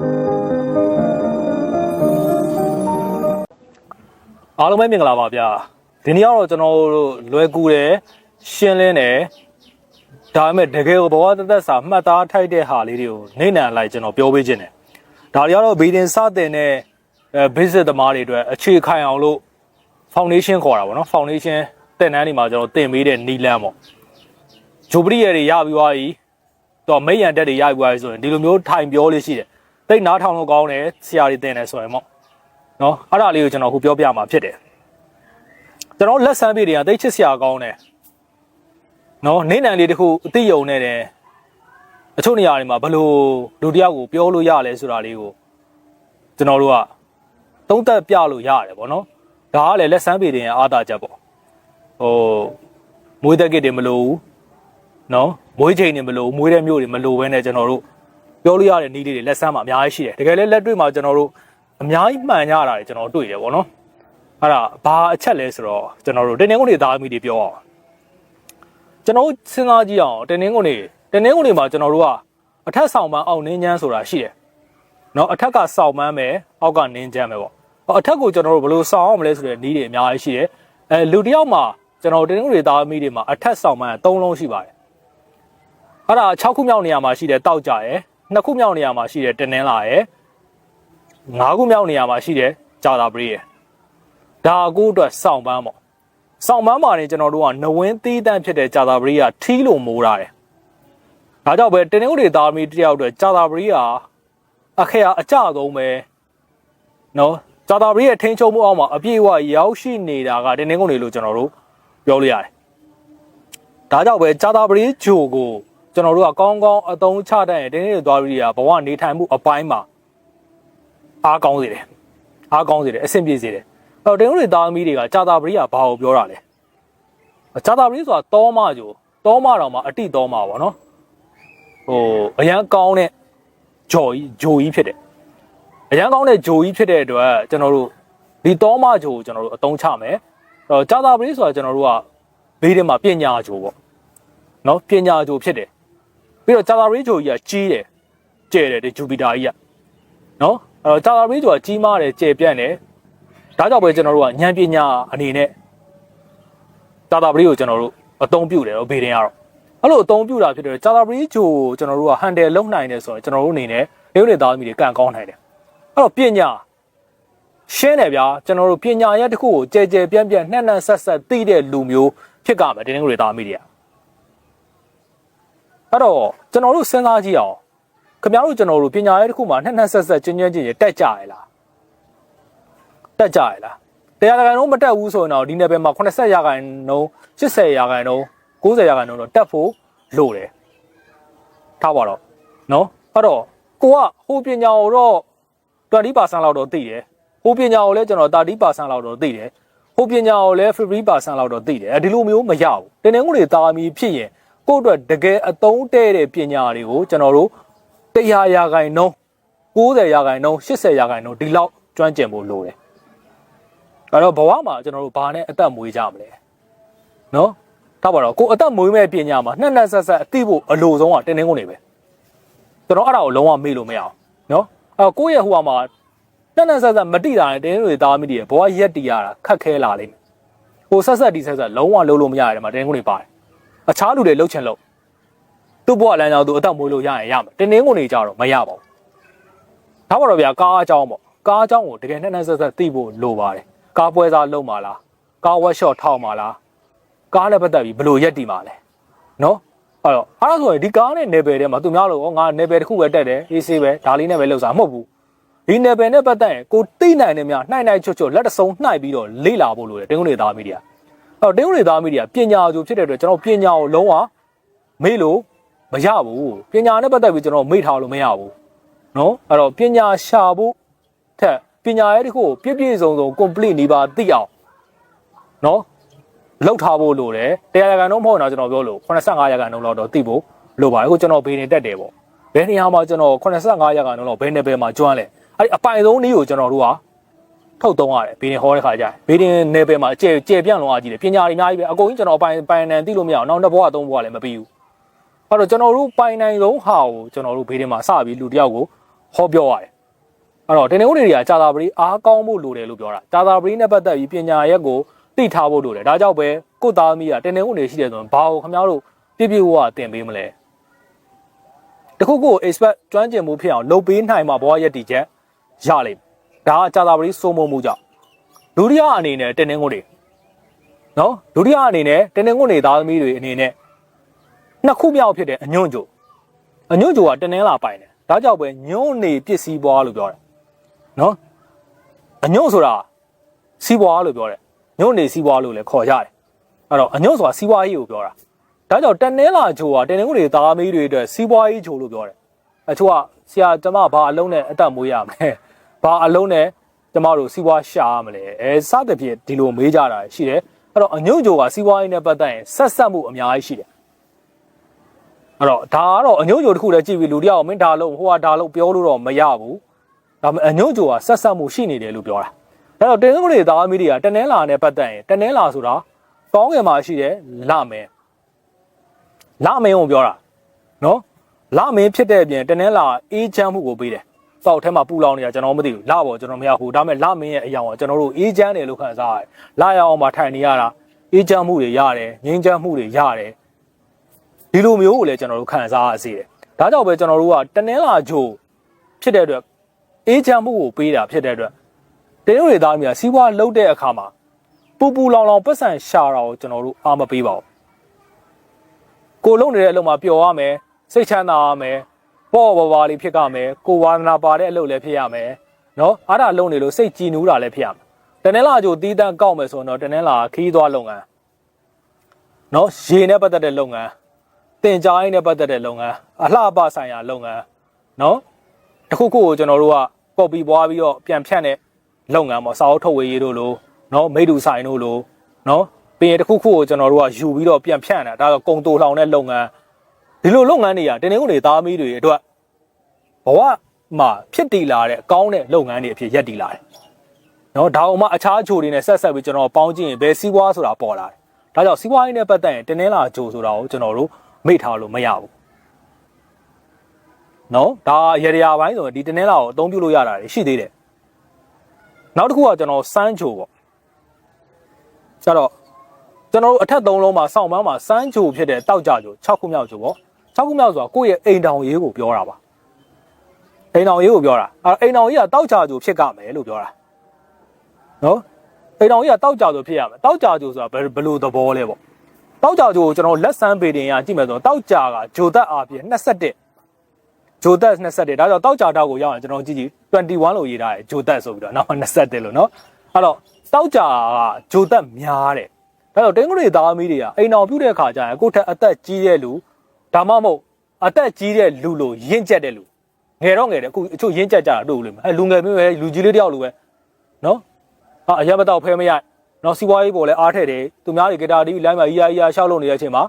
အားလုံးပဲမင်္ဂလာပါဗျာဒီနေ့ကတော့ကျွန်တော်တို့လွယ်ကူတယ်ရှင်းလင်းတယ်ဒါပေမဲ့တကယ်ကိုဘဝတသက်စာမှတ်သားထိုက်တဲ့ဟာလေးတွေကိုနေနံလိုက်ကျွန်တော်ပြောပေးခြင်းတယ်ဒါတွေကတော့ဘီဒင်စတင်တဲ့အဲ basic သမားတွေအတွက်အခြေခံအောင်လို့ foundation ခေါ်တာပေါ့နော် foundation တင်တန်းတွေမှာကျွန်တော်တင်ပေးတဲ့နီလန်းပေါ့ဂျိုပရီရတွေရပြီးသွားပြီတော့မိတ်ရန်တက်တွေရပြီးသွားပြီဆိုရင်ဒီလိုမျိုးထိုင်ပြောလေးရှိတယ် တိတ်နားထောင်လို့ကောင်းတယ်ဆရာတွေတင်တယ်ဆိုရင်ပေါ့နော်အဲ့ဒါလေးကိုကျွန်တော်ခုပြောပြမှာဖြစ်တယ်ကျွန်တော်လက်ဆန်းပြေတွေကတိတ်ချစ်စရာကောင်းတယ်နော်နေနံလေးတခုအသိယုံနေတယ်အချို့နေရာတွေမှာဘယ်လိုလူတစ်ယောက်ကိုပြောလို့ရလဲဆိုတာလေးကိုကျွန်တော်တို့ကသုံးသက်ပြလို့ရတယ်ဗောနော်ဒါကလည်းလက်ဆန်းပြေတွေရဲ့အားသာချက်ပေါ့ဟိုမွေးသက်ကစ်တွေမလို့ဘူးနော်မွေးချိန်တွေမလို့ဘူးမွေးတဲ့မျိုးတွေမလို့ဘဲနဲ့ကျွန်တော်တို့ ပြောလို့ရတဲ့နည်းလေးတွေလက်ဆန်းမှာအများကြီးရှိတယ်တကယ်လည်းလက်တွေ့မှာကျွန်တော်တို့အများကြီးမှန်ရတာတွေကျွန်တော်တွေ့တယ်ဗောနော်အဲ့ဒါဘာအချက်လဲဆိုတော့ကျွန်တော်တို့တင်းငုံတွေသားသမီးတွေပြောအောင်ကျွန်တော်စဉ်းစားကြည့်အောင်တင်းငုံတွေတင်းငုံတွေမှာကျွန်တော်တို့ကအထက်ဆောင်ပန်းအောင်နင်းချမ်းဆိုတာရှိတယ်နော်အထက်ကဆောင်ပန်းပဲအောက်ကနင်းချမ်းပဲဗောအထက်ကိုကျွန်တော်တို့ဘယ်လိုဆောင်အောင်မလဲဆိုတဲ့နည်းတွေအများကြီးရှိတယ်အဲလူတစ်ယောက်မှာကျွန်တော်တင်းငုံတွေသားသမီးတွေမှာအထက်ဆောင်ပန်း၃လုံးရှိပါတယ်အဲ့ဒါ6ခုမြောက်နေရာမှာရှိတယ်တောက်ကြရယ် 2ခုမြောက်နေရာမှာရှိတဲ့တင်းနှင်းလာရယ်5ခုမြောက်နေရာမှာရှိတဲ့ကြာတာပရိရယ်ဒါကိုအတွက်စောင့်ပန်းပေါ့စောင့်ပန်းမှာနေကျွန်တော်တို့ကနဝင်းသီးတန့်ဖြစ်တဲ့ဂျာတာပရိကထီးလို့မိုးထားတယ်ဒါကြောင့်ပဲတင်းနှုတ်တွေသားမီးတယောက်အတွက်ဂျာတာပရိကအခရာအကြဆုံးပဲနော်ဂျာတာပရိရဲ့ထိန်းချုပ်မှုအောက်မှာအပြည့်အဝရောက်ရှိနေတာကတင်းနှုတ်တွေလို့ကျွန်တော်တို့ပြောလို့ရတယ်ဒါကြောင့်ပဲဂျာတာပရိဂျိုကို ကျွန်တော်တို့ကကောင်းကောင်းအသုံးချတတ်ရင်တင်းနှုတ်တွေသားပရိကဘဝနေထိုင်မှုအပိုင်းမှာအားကောင်းစေတယ်အားကောင်းစေတယ်အဆင်ပြေစေတယ်အဲ့တော့တင်ဦးတွေသားသမီးတွေကကြာတာပရိယာဘာကိုပြောတာလဲကြာတာပရိဆိုတာတောမဂျိုတောမတော်မှာအတိတောမပါနော်ဟိုအရန်ကောင်းတဲ့ဂျော်ကြီးဂျိုကြီးဖြစ်တယ်အရန်ကောင်းတဲ့ဂျိုကြီးဖြစ်တဲ့အတွက်ကျွန်တော်တို့ဒီတောမဂျိုကိုကျွန်တော်တို့အသုံးချမယ်အဲ့တော့ကြာတာပရိဆိုတာကျွန်တော်တို့ကဘေးထဲမှာပညာဂျိုပေါ့နော်ပညာဂျိုဖြစ်တယ် ပြီးတော့ကြာတာပရိဂျိုကြီးကကြီးတယ်ကျဲတယ်ဒီဂျူပီတာကြီးကနော်အဲ့တော့ကြာတာပရိဂျိုကကြီးမားတယ်ကျဲပြန့်တယ်ဒါကြောင့်ပဲကျွန်တော်တို့ကဉာဏ်ပညာအနေနဲ့တာတာပရိကိုကျွန်တော်တို့အသုံးပြုတယ်တော့ဘေးတင်ကတော့အဲ့လိုအသုံးပြုတာဖြစ်တဲ့တာတာပရိဂျိုကိုကျွန်တော်တို့ကဟန်တယ်လုံနိုင်တယ်ဆိုတော့ကျွန်တော်တို့အနေနဲ့ရုပ်နေသားသမီးတွေကန်ကောင်းနိုင်တယ်အဲ့တော့ပညာရှင်းတယ်ဗျာကျွန်တော်တို့ပညာရက်တစ်ခုကိုကြဲကြဲပြန့်ပြန့်နှံ့နှံ့ဆက်ဆက်သိတဲ့လူမျိုးဖြစ်ကြမယ်တင်းတင်းတွေသားသမီးတွေက အဲ့တော့ကျွန်တော်တို့စဉ်းစားကြည့်အောင်ခင်ဗျားတို့ကျွန်တော်တို့ပညာရက်တစ်ခုမှာနှံ့နှံ့ဆက်ဆက်ကျဉ်းကျဉ်းကျဉ်းတက်ကြရလားတက်ကြရလားတရားခိုင်နှုန်းမတက်ဘူးဆိုရင်တော့ဒီနယ်ပယ်မှာ80ရာခိုင်နှုန်း80ရာခိုင်နှုန်း90ရာခိုင်နှုန်းတော့တက်ဖို့လိုတယ်ထားပါတော့နော်အဲ့တော့ကိုကဟိုပညာကိုတော့20%လောက်တော့သိတယ်ဟိုပညာကိုလည်းကျွန်တော်30%လောက်တော့သိတယ်ဟိုပညာကိုလည်း50%လောက်တော့သိတယ်အဲဒီလိုမျိုးမရဘူးတင်းနေငွေတွေတာမီဖြစ်ရင် ကိုယ့်အတွက်တကယ်အသုံးတဲ့တဲ့ပညာတွေကိုကျွန်တော်တို့100ရာခိုင်နှုန်း90ရာခိုင်နှုန်း80ရာခိုင်နှုန်းဒီလောက်ကျွမ်းကျင်ဖို့လိုတယ်အဲ့တော့ဘဝမှာကျွန်တော်တို့ဘာနဲ့အသက်မွေးကြမလဲနော်ထားပါတော့ကိုအသက်မွေးမဲ့ပညာမှာနှစ်နှစ်ဆက်ဆက်အသိဖို့အလိုဆုံးကတင်းတင်းကုန်နေပဲကျွန်တော်အဲ့ဒါကိုလုံးဝမေ့လို့မရအောင်နော်အဲ့ကိုယ့်ရဲ့ဟိုဟာမှာနှစ်နှစ်ဆက်ဆက်မတိတာနဲ့တင်းတင်းတွေသားမိတွေဘဝရက်တီရတာခက်ခဲလာလိမ့်မယ်ဟိုဆက်ဆက်ဒီဆက်ဆက်လုံးဝလုံးလို့မရရတယ်မှာတင်းတင်းကုန်တွေပါတယ် အခြားလူတွေလှုပ်ချင်လို့သူ့ဘဝလမ်းကြောင်းသူအသက်မွေးလို့ရရင်ရမယ်တင်းတင်းကုန်တွေကြတော့မရပါဘူးထားပါတော့ဗျာကားအကြောင်းပေါ့ကားအကြောင်းကိုတကယ်နှစ်နှစ်ဆက်ဆက်သိဖို့လိုပါတယ်ကားပွဲစားလုပ်မှာလားကားဝက်ရှော့ထောက်မှာလားကားနဲ့ပတ်သက်ပြီးဘယ်လိုရက်တည်မှာလဲနော်အဲ့တော့အဲ့ဒါဆိုရင်ဒီကားနဲ့နယ်ပယ်ထဲမှာသူများလို့ငါနယ်ပယ်တစ်ခုပဲတက်တယ်အေးဆေးပဲဒါလေးနဲ့ပဲလှုပ်စားမဟုတ်ဘူးဒီနယ်ပယ်နဲ့ပတ်သက်ရင်ကိုသိနိုင်တယ်များနှိုက်နှိုက်ချွတ်ချွတ်လက်တစုံနှိုက်ပြီးတော့လေ့လာဖို့လိုတယ်တင်းကုန်းတွေသားမီဒီယာအဲ့ တော့တင်းကုန်းတွေသားမီဒီယာပညာကြိုဖြစ်တဲ့အတွက်ကျွန်တော်ပညာကိုလုံးဝမေ့လို့မရဘူးပညာနဲ့ပတ်သက်ပြီးကျွန်တော်မေ့ထားလို့မရဘူးနော်အဲ့တော့ပညာရှာဖို့ထက်ပညာရဲ့တစ်ခုကိုပြည့်ပြည့်စုံစုံ complete နေပါသိအောင်နော်လောက်ထားဖို့လိုတယ်တရားရကန်တော့မဟုတ်တော့ကျွန်တော်ပြောလို့85ရာခိုင်နှုန်းလောက်တော့သိဖို့လိုပါတယ်အခုကျွန်တော်ဘေးနေတက်တယ်ပေါ့ဘယ်နေရာမှာကျွန်တော်85ရာခိုင်နှုန်းလောက်ဘယ်နယ်ပယ်မှာကျွမ်းလဲအဲ့ဒီအပိုင်ဆုံးနည်းကိုကျွန်တော်တို့က ထုတ်သုံးရတယ်ဘေးနေဟောတဲ့ခါကျရင်ဘေးနေနယ်ပယ်မှာအကျယ်ကျယ်ပြန့်လုံးအားကြီးတယ်ပညာတွေအများကြီးပဲအကုန်ကြီးကျွန်တော်ပိုင်ပိုင်နံသိလို့မရအောင်နောက်တစ်ဘဝသုံးဘဝလည်းမပြီးဘူးအဲ့တော့ကျွန်တော်တို့ပိုင်နိုင်ဆုံးဟာကိုကျွန်တော်တို့ဘေးနေမှာစပြီးလူတစ်ယောက်ကိုဟောပြောရတယ်အဲ့တော့တင်းနေဦးတွေကကြာသာပတိအားကောင်းဖို့လိုတယ်လို့ပြောတာကြာသာပတိနဲ့ပတ်သက်ပြီးပညာရက်ကိုသိထားဖို့လိုတယ်ဒါကြောင့်ပဲကိုသားသမီးကတင်းနေဦးတွေရှိတယ်ဆိုရင်ဘာကိုခင်ဗျားတို့ပြည့်ပြည့်ဝဝတင်ပေးမလဲတခုခု expert ကျွမ်းကျင်မှုဖြစ်အောင်လုပ်ပေးနိုင်မှာဘဝရက်တည်ချက်ရလိမ့်မယ် ဒါကကြာသာပတိစိုးမိုးမှုကြောင့်ဒုတိယအနေနဲ့တင်းနေဦးတွေနော်ဒုတိယအနေနဲ့တင်းနေဦးတွေသားသမီးတွေအနေနဲ့နှစ်ခုမြောက်ဖြစ်တဲ့အညွန့်ကြိုအညွန့်ကြိုကတင်းနေလာပိုင်တယ်ဒါကြောင့်ပဲညွန့်နေပစ္စည်းပွားလို့ပြောတယ်နော်အညွန့်ဆိုတာစီးပွားလို့ပြောတယ်ညွန့်နေစီးပွားလို့လည်းခေါ်ကြတယ်အဲ့တော့အညွန့်ဆိုတာစီးပွားရေးကိုပြောတာဒါကြောင့်တနင်္လာဂျိုကတင်းနေဦးတွေသားသမီးတွေအတွက်စီးပွားရေးဂျိုလို့ပြောတယ်အချို့ကဆရာကျမဘာအလုံးနဲ့အသက်မွေးရမလဲ ဘာအလုံးနဲ့ကျမတို့စီးပွားရှာရမလဲအဲစသဖြင့်ဒီလိုမေးကြတာရှိတယ်အဲ့တော့အညွန့်ဂျိုကစီးပွားရေးနဲ့ပတ်သက်ရင်ဆက်ဆက်မှုအများကြီးရှိတယ်အဲ့တော့ဒါကတော့အညွန့်ဂျိုတစ်ခုလည်းကြည့်ပြီးလူတယောက်မင်းဒါလုံးဟိုကဒါလုံးပြောလို့တော့မရဘူးဒါပေမဲ့အညွန့်ဂျိုကဆက်ဆက်မှုရှိနေတယ်လို့ပြောတာအဲ့တော့တင်းကုန်းတွေသားသမီးတွေကတနင်္လာနဲ့ပတ်သက်ရင်တနင်္လာဆိုတာကောင်းကင်မှာရှိတယ်လမင်းလမင်းကိုပြောတာနော်လမင်းဖြစ်တဲ့အပြင်တနင်္လာအေးချမ်းမှုကိုပေးတယ် စောက်ထဲမှာပူလောင်နေတာကျွန်တော်မသိဘူးလပေါ့ကျွန်တော်မရဘူးဒါပေမဲ့လမင်းရဲ့အယောင်ကကျွန်တော်တို့အေးချမ်းတယ်လို့ခံစားရတယ်လရအောင်မှာထိုင်နေရတာအေးချမ်းမှုတွေရတယ်ငြိမ်းချမ်းမှုတွေရတယ်ဒီလိုမျိုးကိုလည်းကျွန်တော်တို့ခံစားရစေတယ်ဒါကြောင့်ပဲကျွန်တော်တို့ကတနင်္လာဂျိုဖြစ်တဲ့အတွက်အေးချမ်းမှုကိုပေးတာဖြစ်တဲ့အတွက်တင်းတို့တွေသားများစီးပွားလုပ်တဲ့အခါမှာပူပူလောင်လောင်ပတ်စံရှာတာကိုကျွန်တော်တို့အားမပေးပါဘူးကိုလုံနေတဲ့အလုပ်မှာပျော်ရမယ်စိတ်ချမ်းသာရမယ် ပေါ့ဘဝလေးဖြစ်ကြမယ်ကိုဝါသနာပါတဲ့အလုပ်လည်းဖြစ်ရမယ်နော်အားဒါလုံနေလို့စိတ်ကြည်နူးတာလည်းဖြစ်ရမယ်တနင်္လာကြိုတီးတန်းကောက်မယ်ဆိုတော့တနင်္လာခီးသွားလုပ်ငန်းနော်ရေနဲ့ပတ်သက်တဲ့လုပ်ငန်းတင်ကြားရေးနဲ့ပတ်သက်တဲ့လုပ်ငန်းအလှပဆိုင်ရာလုပ်ငန်းနော်တခုခုကိုကျွန်တော်တို့ကကော်ပီပွားပြီးတော့ပြန်ဖြန့်တဲ့လုပ်ငန်းပေါ့စာအုပ်ထုတ်ဝေရေးတို့လိုနော်မိတူဆိုင်တို့လိုနော်ပြင်တခုခုကိုကျွန်တော်တို့ကယူပြီးတော့ပြန်ဖြန့်တာဒါကကုံတိုလှောင်တဲ့လုပ်ငန်း ဒီလိုလုပ်ငန်းတွေကတင်းတင်းကုန်တွေသားမီးတွေအတွက်ဘဝမှာဖြစ်တည်လာတဲ့အကောင်းတဲ့လုပ်ငန်းတွေအဖြစ်ရက်တည်လာတယ်နော်ဒါအောင်မှအခြားအချိုတွေနဲ့ဆက်ဆက်ပြီးကျွန်တော်ပေါင်းကြည့်ရင်ဘယ်စီးပွားဆိုတာပေါ်လာတယ်ဒါကြောင့်စီးပွားရေးနဲ့ပတ်သက်ရင်တင်းတင်းလာဂျိုဆိုတာကိုကျွန်တော်တို့မိထားလို့မရဘူးနော်ဒါရေရရာပိုင်းဆိုရင်ဒီတင်းတင်းလာကိုအသုံးပြုလို့ရတာရှိသေးတယ်နောက်တစ်ခုကကျွန်တော်စမ်းချိုပေါ့ကျတော့ကျွန်တော်တို့အထက်သုံးလုံးမှာစောင့်ပန်းမှာစမ်းချိုဖြစ်တဲ့တောက်ကြချို6ခုမြောက်ချိုပေါ့ 6ခုမြောက်ဆိုတာကိုယ့်ရဲ့အိမ်တောင်ရေးကိုပြောတာပါအိမ်တောင်ရေးကိုပြောတာအဲအိမ်တောင်ရေးကတောက်ကြချိုဖြစ်ကြမယ်လို့ပြောတာနော်အိမ်တောင်ရေးကတောက်ကြချိုဖြစ်ရမယ်တောက်ကြချိုဆိုတာဘယ်ဘယ်လိုသဘောလဲပေါ့တောက်ကြချိုကိုကျွန်တော်လက်ဆန်းပေတင်ရကြည့်မယ်ဆိုတော့တောက်ကြကဂျိုသက်အားဖြင့်21ဂျိုသက်21ဒါကြောင့်တောက်ကြတောက်ကိုရောက်ရင်ကျွန်တော်ကြည့်ကြည့်21လို့ရေးထားတယ်ဂျိုသက်ဆိုပြီးတော့နောက်21လို့နော်အဲ့တော့တောက်ကြကဂျိုသက်များတယ်ဒါကြောင့်တင်းကလေးသားမီးတွေကအိမ်အောင်ပြုတ်တဲ့ခါကျရင်ကိုယ့်ထက်အသက်ကြီးတဲ့လူ ဒါမှမဟုတ်အသက်ကြီးတဲ့လူလိုရင့်ကျက်တဲ့လူငယ်တော့ငယ်တယ်အခုအချို့ရင့်ကျက်ကြတာတို့လို့အဲလူငယ်မျိုးပဲလူကြီးလေးတယောက်လိုပဲနော်ဟာအရက်မတော့ဖဲမရနော်စီးပွားရေးပေါ်လဲအားထည့်တယ်သူများတွေဂီတာတီးလိုင်းမှာအီယာအီယာရှောက်လို့နေတဲ့အချိန်မှာ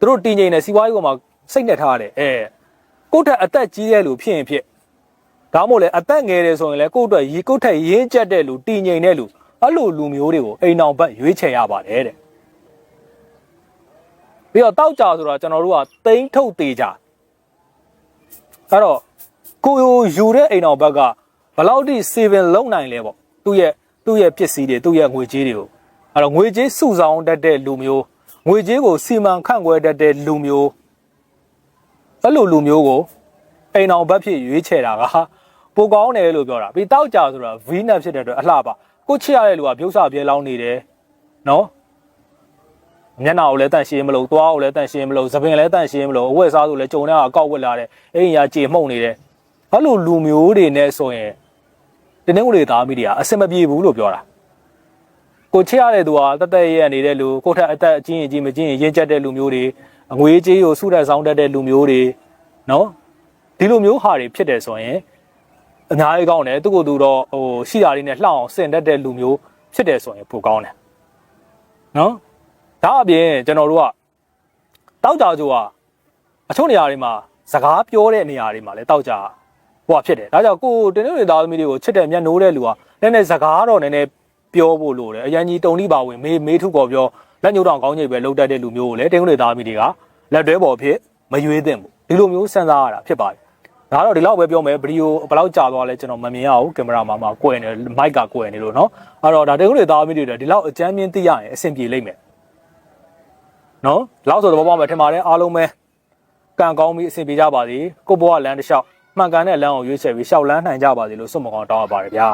သူတို့တင်ငိမ့်နေစီးပွားရေးပေါ်မှာစိတ်နဲ့ထားရတယ်အဲကိုယ့်ထက်အသက်ကြီးတဲ့လူဖြစ်ရင်ဖြစ်ဒါမှမဟုတ်လေအသက်ငယ်တယ်ဆိုရင်လေကိုယ့်အတွက်ရေကိုယ့်ထက်ရင်းကျက်တဲ့လူတင်ငိမ့်တဲ့လူအဲ့လိုလူမျိုးတွေကိုအိမ်အောင်ဘက်ရွေးချယ်ရပါတယ်တဲ့ ပြီးတော့တောက်ကြဆိုတာကျွန်တော်တို့ကတိမ့်ထုတ်သေးကြအဲ့တော့ကိုယူတဲ့အိမ်အောင်ဘက်ကဘယ်လောက်ထိ saving လုပ်နိုင်လဲပေါ့သူ့ရဲ့သူ့ရဲ့ပစ္စည်းတွေသူ့ရဲ့ငွေကြေးတွေကိုအဲ့တော့ငွေကြေးစုဆောင်တတ်တဲ့လူမျိုးငွေကြေးကိုစီမံခန့်ခွဲတတ်တဲ့လူမျိုးအဲ့လိုလူမျိုးကိုအိမ်အောင်ဘက်ဖြစ်ရွေးချယ်တာကပိုကောင်းတယ်လို့ပြောတာပြီးတောက်ကြဆိုတာ V နဲ့ဖြစ်တဲ့အတွက်အလှပါကိုချစ်ရတဲ့လူကပြုတ်ဆပြဲလောင်းနေတယ်နော် မျက်နှာကိုလည်းတန့်ရှင်းမလို့သွားကိုလည်းတန့်ရှင်းမလို့သပင်လည်းတန့်ရှင်းမလို့အဝတ်စားဆိုလည်းကြုံတဲ့အကောက်ဝက်လာတယ်အိမ်ရာကြေမှုန့်နေတယ်အဲ့လိုလူမျိုးတွေနဲ့ဆိုရင်တင်းတင်းကိုတွေသားမိတွေကအဆင်မပြေဘူးလို့ပြောတာကိုချစ်ရတဲ့သူကတသက်ရဲ့နေတဲ့လူကိုထက်အသက်အချင်းအချင်းမချင်းရင်းချက်တဲ့လူမျိုးတွေအငွေကြေးကိုစုတဲ့ဆောင်တတ်တဲ့လူမျိုးတွေနော်ဒီလိုမျိုးဟာတွေဖြစ်တယ်ဆိုရင်အများကြီးကောင်းတယ်သူကသူတော့ဟိုရှိတာလေးနဲ့လှောင်အောင်ဆင်တတ်တဲ့လူမျိုးဖြစ်တယ်ဆိုရင်ပိုကောင်းတယ်နော် ဒါအပြင်ကျွန်တော်တို့ကတောက်ကြကြိုကအချို့နေရာတွေမှာစကားပြောတဲ့နေရာတွေမှာလည်းတောက်ကြဟိုဖြစ်တယ်ဒါကြောင့်ကိုတင်းတွေသားသမီးတွေကိုချစ်တဲ့မျက်နှိုးတဲ့လူကနည်းနည်းစကားတော့နည်းနည်းပြောဖို့လိုတယ်အရန်ကြီးတုံလိပါဝင်မေးမေးထုကောပြောလက်ညှိုးတောင်ကောင်းကြီးပဲလှုပ်တတ်တဲ့လူမျိုးကိုလည်းတင်းတွေသားသမီးတွေကလက်တွဲပေါ်ဖြစ်မရွေးသင့်ဘူးဒီလိုမျိုးစဉ်းစားရတာဖြစ်ပါတယ် ဒါကတော့ဒီလောက်ပဲပြောမယ်ဗီဒီယိုဘယ်လောက်ကြာသွားလဲကျွန်တော်မမြင်ရဘူးကင်မရာမှာမှာကွယ်နေမိုက်ကကွယ်နေလို့เนาะအဲ့တော့ဒါတကယ်လို့သားမီးတွေဒီလောက်အကြမ်းမြင့်သိရရင်အဆင်ပြေလိမ့်မယ် နော်လောက်ဆိုတော့ဘောမှာထင်ပါတယ်အားလုံးပဲကံကောင်းပြီးအဆင်ပြေကြပါစေကိုဘောကလမ်းတစ်လျှောက်မှန်ကန်တဲ့လမ်းကိုရွေးချယ်ပြီးရှောက်လန်းနိုင်ကြပါစေလို့ဆုမကောင်းတောင်းရပါတယ်ဗျာ